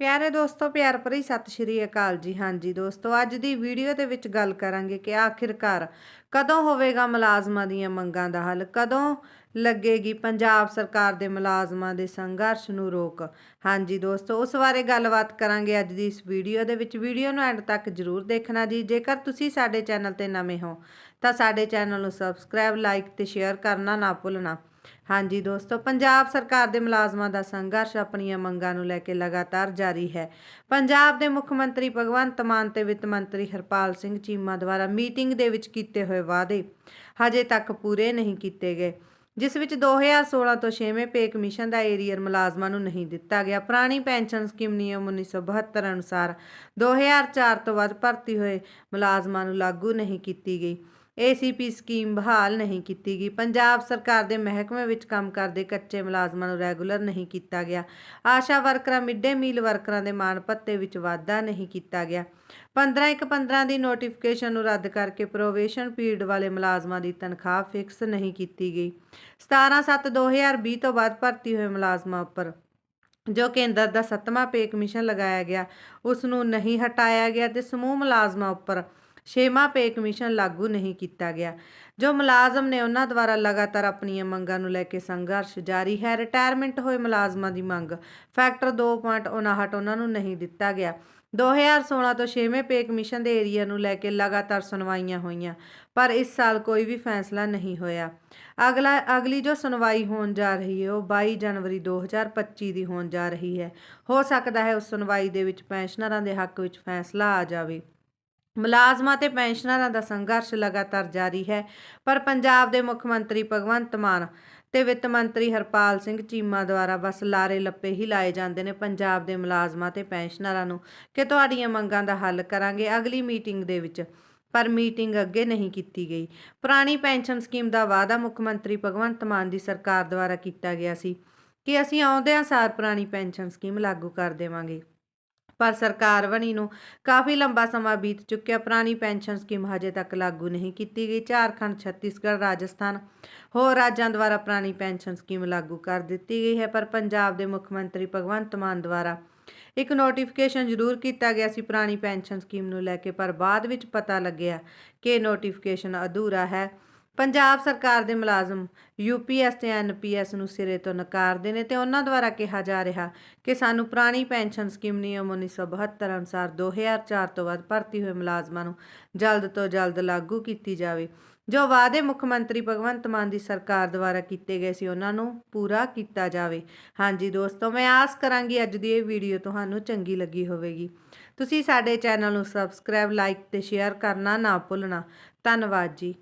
ਪਿਆਰੇ ਦੋਸਤੋ, ਪਿਆਰ ਭਰੀ ਸਤਿ ਸ਼੍ਰੀ ਅਕਾਲ ਜੀ। ਹਾਂਜੀ ਦੋਸਤੋ, ਅੱਜ ਦੀ ਵੀਡੀਓ ਦੇ ਵਿੱਚ ਗੱਲ ਕਰਾਂਗੇ ਕਿ ਆਖਿਰਕਾਰ ਕਦੋਂ ਹੋਵੇਗਾ ਮੁਲਾਜ਼ਮਾਂ ਦੀਆਂ ਮੰਗਾਂ ਦਾ ਹੱਲ? ਕਦੋਂ ਲੱਗੇਗੀ ਪੰਜਾਬ ਸਰਕਾਰ ਦੇ ਮੁਲਾਜ਼ਮਾਂ ਦੇ ਸੰਘਰਸ਼ ਨੂੰ ਰੋਕ? ਹਾਂਜੀ ਦੋਸਤੋ, ਉਸ ਬਾਰੇ ਗੱਲਬਾਤ ਕਰਾਂਗੇ ਅੱਜ ਦੀ ਇਸ ਵੀਡੀਓ ਦੇ ਵਿੱਚ। ਵੀਡੀਓ ਨੂੰ ਐਂਡ ਤੱਕ ਜਰੂਰ ਦੇਖਣਾ ਜੀ। ਜੇਕਰ ਤੁਸੀਂ ਸਾਡੇ ਚੈਨਲ ਤੇ ਨਵੇਂ ਹੋ, ਤਾਂ ਸਾਡੇ ਚੈਨਲ ਨੂੰ ਸਬਸਕ੍ਰਾਈਬ, ਲਾਈਕ ਤੇ ਸ਼ੇਅਰ ਕਰਨਾ ਨਾ ਭੁੱਲਣਾ। ਹਾਂਜੀ ਦੋਸਤੋ, ਪੰਜਾਬ ਸਰਕਾਰ ਦੇ ਮੁਲਾਜ਼ਮਾਂ ਦਾ ਸੰਘਰਸ਼ ਆਪਣੀਆਂ ਮੰਗਾਂ ਨੂੰ ਲੈ ਕੇ ਲਗਾਤਾਰ ਜਾਰੀ ਹੈ। ਪੰਜਾਬ ਦੇ ਮੁੱਖ ਮੰਤਰੀ ਭਗਵੰਤ ਮਾਨ ਤੇ ਵਿੱਤ ਮੰਤਰੀ ਹਰਪਾਲ ਸਿੰਘ ਚੀਮਾ ਦੁਆਰਾ ਮੀਟਿੰਗ ਦੇ ਵਿੱਚ ਕੀਤੇ ਹੋਏ ਵਾਅਦੇ ਹਜੇ ਤੱਕ ਪੂਰੇ ਨਹੀਂ ਕੀਤੇ ਗਏ, ਜਿਸ ਵਿੱਚ 2016 ਤੋਂ 6ਵੇਂ ਪੇ ਕਮਿਸ਼ਨ ਦਾ ਏਰੀਅਰ ਮੁਲਾਜ਼ਮਾਂ ਨੂੰ ਨਹੀਂ ਦਿੱਤਾ ਗਿਆ। ਪੁਰਾਣੀ ਪੈਨਸ਼ਨ ਸਕੀਮ ਨਿਯਮ 1972 ਅਨੁਸਾਰ 2004 ਤੋਂ ਬਾਅਦ ਭਰਤੀ ਹੋਏ ਮੁਲਾਜ਼ਮਾਂ ਨੂੰ ਲਾਗੂ ਨਹੀਂ ਕੀਤੀ ਗਈ। ਏਸੀਪੀ ਸਕੀਮ ਬਹਾਲ ਨਹੀਂ ਕੀਤੀ ਗਈ। ਪੰਜਾਬ ਸਰਕਾਰ ਦੇ ਮਹਿਕਮੇ ਵਿੱਚ ਕੰਮ ਕਰਦੇ ਕੱਚੇ ਮੁਲਾਜ਼ਮਾਂ ਨੂੰ ਰੈਗੂਲਰ ਨਹੀਂ ਕੀਤਾ ਗਿਆ। ਆਸ਼ਾ ਵਰਕਰਾਂ, ਮਿੱਡੇ ਮੀਲ ਵਰਕਰਾਂ ਦੇ ਮਾਣ ਭੱਤੇ ਵਿੱਚ ਵਾਧਾ ਨਹੀਂ ਕੀਤਾ ਗਿਆ। 15 ਇੱਕ 15 ਦੀ ਨੋਟੀਫਿਕੇਸ਼ਨ ਨੂੰ ਰੱਦ ਕਰਕੇ ਪ੍ਰੋਵੇਸ਼ਨ ਪੀਰੀਅਡ ਵਾਲੇ ਮੁਲਾਜ਼ਮਾਂ ਦੀ ਤਨਖਾਹ ਫਿਕਸ ਨਹੀਂ ਕੀਤੀ ਗਈ। 17 7 2020 ਤੋਂ ਬਾਅਦ ਭਰਤੀ ਹੋਏ ਮੁਲਾਜ਼ਮਾਂ ਉੱਪਰ, ਜੋ ਕੇਂਦਰ ਦਾ ਸੱਤਵਾਂ ਪੇ ਕਮਿਸ਼ਨ ਲਗਾਇਆ ਗਿਆ ਉਸ ਨੂੰ ਨਹੀਂ ਹਟਾਇਆ ਗਿਆ ਤੇ ਸਮੂਹ ਮੁਲਾਜ਼ਮਾਂ ਉੱਪਰ ਛੇਵਾਂ ਪੇ ਕਮਿਸ਼ਨ ਲਾਗੂ ਨਹੀਂ ਕੀਤਾ ਗਿਆ, ਜੋ ਮੁਲਾਜ਼ਮ ਨੇ ਉਹਨਾਂ ਦੁਆਰਾ ਲਗਾਤਾਰ ਆਪਣੀਆਂ ਮੰਗਾਂ ਨੂੰ ਲੈ ਕੇ ਸੰਘਰਸ਼ ਜਾਰੀ ਹੈ। ਰਿਟਾਇਰਮੈਂਟ ਹੋਏ ਮੁਲਾਜ਼ਮਾਂ ਦੀ ਮੰਗ ਫੈਕਟਰ 2.59 ਉਹਨਾਂ ਨੂੰ ਨਹੀਂ ਦਿੱਤਾ ਗਿਆ। 2016 ਤੋਂ 6ਵੇਂ ਪੇ ਕਮਿਸ਼ਨ ਦੇ ਏਰੀਆ ਨੂੰ ਲੈ ਕੇ ਲਗਾਤਾਰ ਸੁਣਵਾਈਆਂ ਹੋਈਆਂ, ਪਰ ਇਸ ਸਾਲ ਕੋਈ ਵੀ ਫੈਸਲਾ ਨਹੀਂ ਹੋਇਆ। ਅਗਲਾ, ਅਗਲੀ ਜੋ ਸੁਣਵਾਈ ਹੋਣ ਜਾ ਰਹੀ ਹੈ, ਉਹ 22 ਜਨਵਰੀ 2025 ਦੀ ਹੋਣ ਜਾ ਰਹੀ ਹੈ। ਹੋ ਸਕਦਾ ਹੈ ਉਸ ਸੁਣਵਾਈ ਦੇ ਵਿੱਚ ਪੈਨਸ਼ਨਰਾਂ ਦੇ ਹੱਕ ਵਿੱਚ ਫੈਸਲਾ ਆ ਜਾਵੇ। ਮੁਲਾਜ਼ਮਾਂ ਤੇ ਪੈਨਸ਼ਨਰਾਂ ਦਾ ਸੰਘਰਸ਼ ਲਗਾਤਾਰ ਜਾਰੀ ਹੈ, ਪਰ ਪੰਜਾਬ ਦੇ ਮੁੱਖ ਮੰਤਰੀ ਭਗਵੰਤ ਮਾਨ ਤੇ ਵਿੱਤ ਮੰਤਰੀ ਹਰਪਾਲ ਸਿੰਘ ਚੀਮਾ ਦੁਆਰਾ ਬਸ ਲਾਰੇ ਲੱਪੇ ਹੀ ਲਾਏ ਜਾਂਦੇ ਨੇ। ਪੰਜਾਬ ਦੇ ਮੁਲਾਜ਼ਮਾਂ ਤੇ ਪੈਨਸ਼ਨਰਾਂ ਨੂੰ ਕਿ ਤੁਹਾਡੀਆਂ ਮੰਗਾਂ ਦਾ ਹੱਲ ਕਰਾਂਗੇ ਅਗਲੀ ਮੀਟਿੰਗ ਦੇ ਵਿੱਚ, ਪਰ ਮੀਟਿੰਗ ਅੱਗੇ ਨਹੀਂ ਕੀਤੀ ਗਈ। ਪੁਰਾਣੀ ਪੈਨਸ਼ਨ ਸਕੀਮ ਦਾ ਵਾਅਦਾ ਮੁੱਖ ਮੰਤਰੀ ਭਗਵੰਤ ਮਾਨ ਦੀ ਸਰਕਾਰ ਦੁਆਰਾ ਕੀਤਾ ਗਿਆ ਸੀ ਕਿ ਅਸੀਂ ਆਉਂਦਿਆਂ ਸਾਰ ਪੁਰਾਣੀ ਪੈਨਸ਼ਨ ਸਕੀਮ ਲਾਗੂ ਕਰ ਦੇਵਾਂਗੇ। ਪਰ ਸਰਕਾਰ ਬਣੀ ਨੂੰ ਕਾਫੀ ਲੰਬਾ ਸਮਾਂ ਬੀਤ ਚੁੱਕਿਆ। ਪੁਰਾਣੀ ਪੈਨਸ਼ਨ ਸਕੀਮ ਹਜੇ ਤੱਕ ਲਾਗੂ ਨਹੀਂ ਕੀਤੀ ਗਈ। ਝਾਰਖੰਡ, ਛੱਤੀਸਗੜ੍ਹ, ਰਾਜਸਥਾਨ ਹੋਰ ਰਾਜਾਂ ਦੁਆਰਾ ਪੁਰਾਣੀ ਪੈਨਸ਼ਨ ਸਕੀਮ ਲਾਗੂ ਕਰ ਦਿੱਤੀ ਗਈ ਹੈ। ਪਰ ਪੰਜਾਬ ਦੇ ਮੁੱਖ ਮੰਤਰੀ ਭਗਵੰਤ ਮਾਨ ਦੁਆਰਾ ਇੱਕ ਨੋਟੀਫਿਕੇਸ਼ਨ ਜ਼ਰੂਰ ਕੀਤਾ ਗਿਆ ਸੀ ਪੁਰਾਣੀ ਪੈਨਸ਼ਨ ਸਕੀਮ ਨੂੰ ਲੈ ਕੇ। ਪਰ ਬਾਅਦ ਵਿੱਚ ਪਤਾ ਲੱਗਿਆ ਕਿ ਨੋਟੀਫਿਕੇਸ਼ਨ ਅਧੂਰਾ ਹੈ। ਪੰਜਾਬ ਸਰਕਾਰ ਦੇ ਮੁਲਾਜ਼ਮ ਯੂਪੀਐਸ ਤੇ ਐਨਪੀਐਸ ਨੂੰ ਸਿਰੇ ਤੋਂ ਨਕਾਰਦੇ ਨੇ ਤੇ ਉਹਨਾਂ ਦੁਆਰਾ ਕਿਹਾ ਜਾ ਰਿਹਾ ਕਿ ਸਾਨੂੰ ਪੁਰਾਣੀ ਪੈਨਸ਼ਨ ਸਕੀਮ ਨਿਯਮ 1972 ਅਨੁਸਾਰ 2004 ਤੋਂ ਬਾਅਦ ਭਰਤੀ ਹੋਏ ਮੁਲਾਜ਼ਮਾਂ ਨੂੰ ਜਲਦ ਤੋਂ ਜਲਦ ਲਾਗੂ ਕੀਤੀ ਜਾਵੇ। ਜੋ ਵਾਅਦੇ ਮੁੱਖ ਮੰਤਰੀ ਭਗਵੰਤ ਮਾਨ ਦੀ ਸਰਕਾਰ ਦੁਆਰਾ ਕੀਤੇ ਗਏ ਸੀ, ਉਹਨਾਂ ਨੂੰ ਪੂਰਾ ਕੀਤਾ ਜਾਵੇ। ਹਾਂਜੀ ਦੋਸਤੋ, ਮੈਂ ਆਸ ਕਰਾਂਗੀ ਅੱਜ ਦੀ ਇਹ ਵੀਡੀਓ ਤੁਹਾਨੂੰ ਚੰਗੀ ਲੱਗੀ ਹੋਵੇਗੀ। ਤੁਸੀਂ ਸਾਡੇ ਚੈਨਲ ਨੂੰ ਸਬਸਕ੍ਰਾਈਬ, ਲਾਈਕ ਤੇ ਸ਼ੇਅਰ ਕਰਨਾ ਨਾ ਭੁੱਲਣਾ। ਧੰਨਵਾਦ ਜੀ।